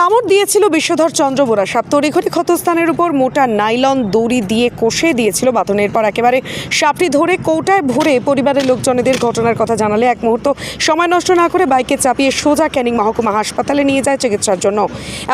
কামড় দিয়েছিল বিশ্বধর চন্দ্র বোরা। সাপ তড়িঘড়ি ক্ষতস্থানের উপর মোটা নাইলন দড়ি দিয়ে কষে দিয়েছিল বাতনের পর একেবারে সাপটি ধরে কৌটায় ভরে পরিবারের লোকজনেদের ঘটনার কথা জানালে এক মুহূর্ত সময় নষ্ট না করে বাইকে চাপিয়ে সোজা ক্যানিং মহকুমা হাসপাতালে নিয়ে যায় চিকিৎসার জন্য।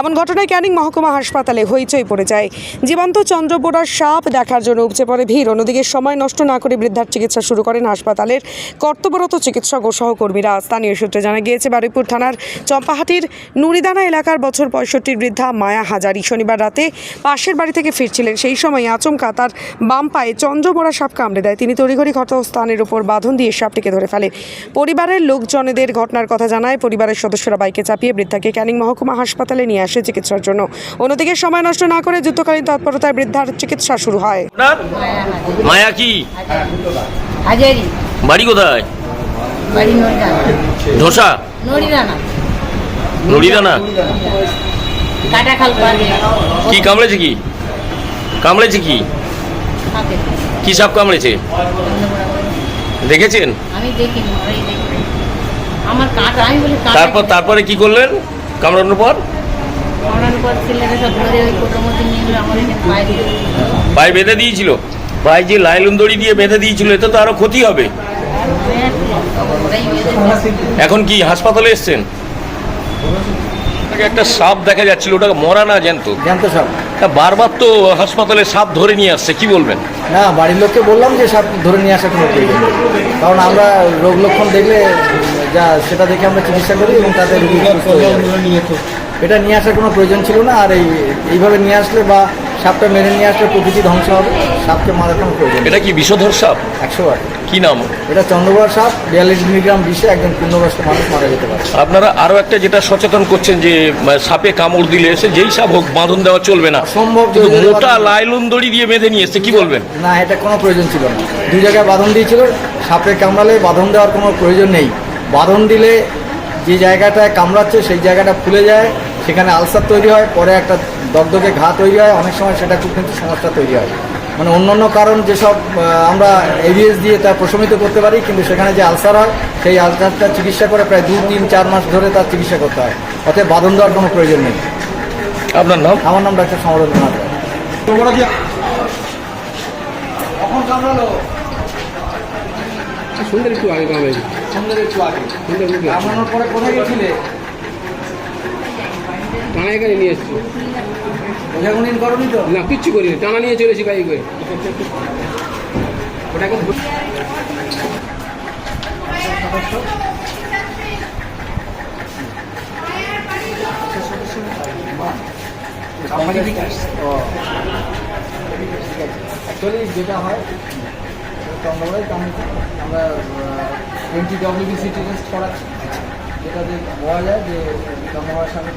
এমন ঘটনায় ক্যানিং মহকুমা হাসপাতালে হইচই পড়ে যায়। জীবন্ত চন্দ্র বোরার সাপ দেখার জন্য উপচে পড়ে ভিড়। অন্যদিকে সময় নষ্ট না করে বৃদ্ধার চিকিৎসা শুরু করেন হাসপাতালের কর্তব্যরত চিকিৎসক ও সহকর্মীরা। স্থানীয় সূত্রে জানা গিয়েছে, বারুইপুর থানার চম্পাহাটির নুরিদানা এলাকার পঁয়ষট্টির বৃদ্ধা মায়া হাজারি শনিবার রাতে পাশের বাড়ি থেকে ফিরছিলেন। সেই সময় আচমকা তার বাম পায়ে চন্দ্রবোরা সাপ কামড়ে দেয়। তিনি তড়িঘড়ি ক্ষতস্থানের উপর বাঁধন দিয়ে সাপটিকে ধরে ফেলে। পরিবারের লোকজনেদের ঘটনার কথা জানায় পরিবারের সদস্যরা বাইকে চাপিয়ে বৃদ্ধাকে ক্যানিং মহকুমা হাসপাতালে নিয়ে আসে চিকিৎসার জন্য। অন্যদিকে সময় নষ্ট না করে যুদ্ধকালীন তৎপরতায় বৃদ্ধার চিকিৎসা শুরু হয়। মায়া কি? বাড়ি কোথায়? ধোসা? নড়িদানা কি কামড়েছে কি? কামড়েছে কি? কি সাপ কামড়েছে? দেখেছেন? তারপর তারপরে কি করলেন? কামড়ানোর পর? পায়ে বেঁধে দিয়েছিল? ভাই যে লাইলুন দড়ি দিয়ে বেঁধে দিয়েছিল এতে তো আরও ক্ষতি হবে। এখন কি হাসপাতালে এসছেন? একটা সাপ দেখা যাচ্ছিল ওটা মরা না জ্যান্ত? জানতো সাপ। তা বারবার তো হাসপাতালে সাপ ধরে নিয়ে আসছে কি বলবেন? না বাড়ির লোককে বললাম যে সাপ ধরে নিয়ে আসা কোনো প্রয়োজন কারণ আমরা রোগ লক্ষণ দেখলে যা সেটা দেখে আমরা চিকিৎসা করি এবং তাদের রোগী এটা নিয়ে আসার কোনো প্রয়োজন ছিল না আর এই এইভাবে নিয়ে আসলে বা সাপটা মেরে নিয়ে আসলে প্রকৃতি ধ্বংস হবে সাপকে মারার কোনো প্রয়োজন এটা কি বিষধর সাপ? একশো বার। কি নাম? এটা চন্দ্রবড় সাপ বিয়াল্লিশ মিলিগ্রাম বিষে একজন পূর্ণবয়স্ক মানুষ মারা যেতে পারে। আপনারা আরও একটা যেটা সচেতন করছেন যে সাপে কামড় দিলে এসে যেই সাপ হোক বাঁধন দেওয়া চলবে না। সম্ভব মোটা লাইলুন দড়ি দিয়ে বেঁধে নিয়ে এসছে কি বলবেন? না এটা কোনো প্রয়োজন ছিল না। দুই জায়গায় বাঁধন দিয়েছিল সাপে কামড়ালে বাঁধন দেওয়ার কোনো প্রয়োজন নেই। বাঁধন দিলে যে জায়গাটায় কামড়াচ্ছে সেই জায়গাটা ফুলে যায় সেখানে আলসার তৈরি হয় পরে একটা দগদগে ঘা তৈরি হয় অনেক সময় সেটা খুব কিন্তু সমস্যা তৈরি হয়। মানে অন্য অন্য কারণ যেসব আমরা এভিএস দিয়ে তা প্রশমিত করতে পারি কিন্তু সেখানে যে আলসার হয় সেই আলসারটা চিকিৎসা করে প্রায় দু তিন চার মাস ধরে তার চিকিৎসা করতে হয়। অতএব বাঁধন দেওয়ার কোনো প্রয়োজন নেই। আপনার নাম? আমার নাম ডাক্তার সমরেন্দ্রনাথ সুন্দর একটু আগে সন্ধ্যের একটু আগে। সুন্দর পরে কোথায় গেছিলে? টানা এখানে নিয়ে এসছি। বোঝাগুনিন করনি তো? না কিচ্ছু করিনি। টানা নিয়ে চলেছি বাইক করে। ওটাকে অ্যাকচুয়ালি যেটা হয় আমরা ডব্লিউবিসি টেস্ট করাচ্ছি। যেটাতে বলা যায় যে চন্দ্রবাইয়ের সাথে